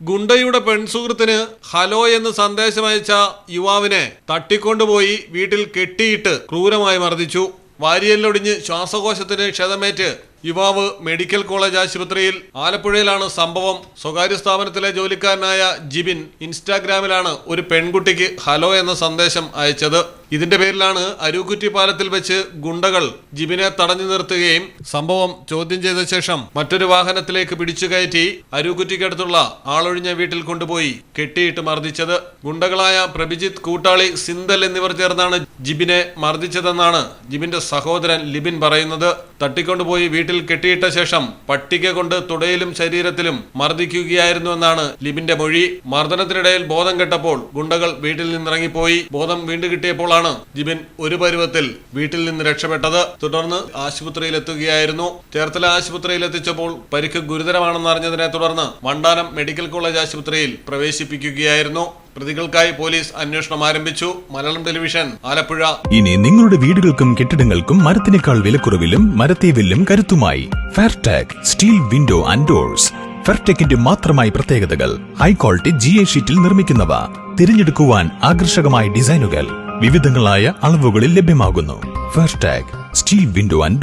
ഗുണ്ടയുടെ പെൺസുഹൃത്തിന് hello എന്ന് സന്ദേശം അയച്ച യുവാവിനെ തട്ടിക്കൊണ്ടുപോയി വീട്ടിൽ കെട്ടിയിട്ട് ക്രൂരമായി മർദ്ദിച്ചു. വാരിയല്ലൊടിഞ്ഞ് ശ്വാസകോശത്തിന് ക്ഷതമേറ്റ് യുവാവ് മെഡിക്കൽ കോളേജ് ആശുപത്രിയിൽ ആലപ്പുഴയിലാണ് സംഭവം. സ്വകാര്യ സ്ഥാപനത്തിലെ ജോലിക്കാരനായ ജിബിൻ ഇൻസ്റ്റാഗ്രാമിലാണ് ഒരു പെൺകുട്ടിക്ക് ഹലോ എന്ന സന്ദേശം അയച്ചത്. ഇതിന്റെ പേരിലാണ് അരൂക്കുറ്റി പാലത്തിൽ വെച്ച് ഗുണ്ടകൾ ജിബിനെ തടഞ്ഞു നിർത്തുകയും സംഭവം ചോദ്യം ചെയ്ത ശേഷം മറ്റൊരു വാഹനത്തിലേക്ക് പിടിച്ചു കയറ്റി അരൂക്കുറ്റിക്കടുത്തുള്ള ആളൊഴിഞ്ഞ വീട്ടിൽ കൊണ്ടുപോയി കെട്ടിയിട്ട് മർദ്ദിച്ചത്. ഗുണ്ടകളായ പ്രഭിജിത്ത് കൂട്ടാളി സിന്തൽ എന്നിവർ ചേർന്നാണ് ജിബിനെ മർദ്ദിച്ചതെന്നാണ് ജിബിന്റെ സഹോദരൻ ലിബിൻ പറയുന്നത്. തട്ടിക്കൊണ്ടുപോയി വീട്ടിൽ കെട്ടിയിട്ട ശേഷം പട്ടിക കൊണ്ട് തുടയിലും ശരീരത്തിലും മർദ്ദിക്കുകയായിരുന്നുവെന്നാണ് ലിബിന്റെ മൊഴി. മർദ്ദനത്തിനിടയിൽ ബോധം കെട്ടപ്പോൾ ഗുണ്ടകൾ വീട്ടിൽ നിന്നിറങ്ങിപ്പോയി. ബോധം വീണ്ടും കിട്ടിയപ്പോഴാണ് ജിബിൻ ഒരു പരുവത്തിൽ വീട്ടിൽ നിന്ന് രക്ഷപ്പെട്ടത്. തുടർന്ന് ആശുപത്രിയിലെത്തുകയായിരുന്നു. ചേർത്തല ആശുപത്രിയിൽ എത്തിച്ചപ്പോൾ പരിക്ക് ഗുരുതരമാണെന്ന് അറിഞ്ഞതിനെ തുടർന്ന് വണ്ടാനം മെഡിക്കൽ കോളേജ് ആശുപത്രിയിൽ പ്രവേശിപ്പിക്കുകയായിരുന്നു. പ്രതികൾക്കായി പോലീസ് അന്വേഷണം ആരംഭിച്ചു. മലയാളം ടെലിവിഷൻ ആലപ്പുഴ. ഇനി നിങ്ങളുടെ വീടുകൾക്കും കെട്ടിടങ്ങൾക്കും മരത്തിനേക്കാൾ വിലക്കുറവിലും മരത്തെ വില്ലും കരുത്തുമായി. Fairtech steel window and doors ഫെർടെക്കിന്റെ മാത്രമായി പ്രത്യേകതകൾ. ഹൈ ക്വാളിറ്റി ജി എ ഷീറ്റിൽ നിർമ്മിക്കുന്നവ. തിരഞ്ഞെടുക്കുവാൻ ആകർഷകമായ ഡിസൈനുകൾ. വിവിധങ്ങളായ അളവുകളിൽ ലഭ്യമാകുന്നു. ഫെർടാഗ് സ്റ്റീൽ വിൻഡോ ആൻഡ്